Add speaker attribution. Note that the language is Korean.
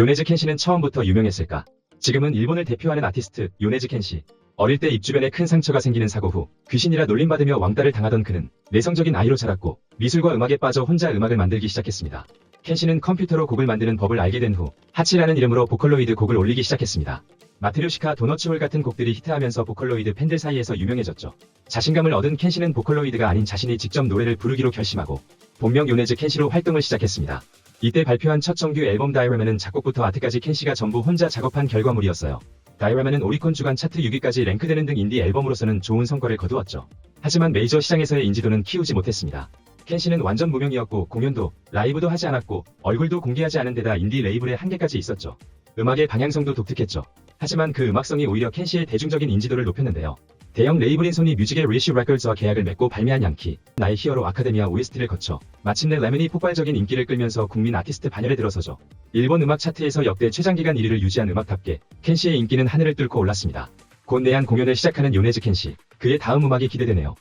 Speaker 1: 요네즈 켄시는 처음부터 유명했을까? 지금은 일본을 대표하는 아티스트 요네즈 켄시. 어릴 때 입 주변에 큰 상처가 생기는 사고 후 귀신이라 놀림받으며 왕따를 당하던 그는 내성적인 아이로 자랐고 미술과 음악에 빠져 혼자 음악을 만들기 시작했습니다. 켄시는 컴퓨터로 곡을 만드는 법을 알게 된 후 하치라는 이름으로 보컬로이드 곡을 올리기 시작했습니다. 마트류시카 도너츠홀 같은 곡들이 히트하면서 보컬로이드 팬들 사이에서 유명해졌죠. 자신감을 얻은 켄시는 보컬로이드가 아닌 자신이 직접 노래를 부르기로 결심하고 본명 요네즈 켄시로 활동을 시작했습니다. 이때 발표한 첫 정규 앨범 다이라마는 작곡부터 아트까지 켄시가 전부 혼자 작업한 결과물이었어요. 다이라마는 오리콘 주간 차트 6위까지 랭크되는 등 인디 앨범으로서는 좋은 성과를 거두었죠. 하지만 메이저 시장에서의 인지도는 키우지 못했습니다. 켄시는 완전 무명이었고 공연도 라이브도 하지 않았고 얼굴도 공개하지 않은 데다 인디 레이블의 한계까지 있었죠. 음악의 방향성도 독특했죠. 하지만 그 음악성이 오히려 켄시의 대중적인 인지도를 높였는데요. 대형 레이블인 소니 뮤직의 리시 레cords와 계약을 맺고 발매한 양키, 나의 히어로 아카데미아 OST를 거쳐 마침내 레몬이 폭발적인 인기를 끌면서 국민 아티스트 반열에 들어서죠. 일본 음악 차트에서 역대 최장기간 1위를 유지한 음악답게 켄시의 인기는 하늘을 뚫고 올랐습니다. 곧 내한 공연을 시작하는 요네즈 켄시, 그의 다음 음악이 기대되네요.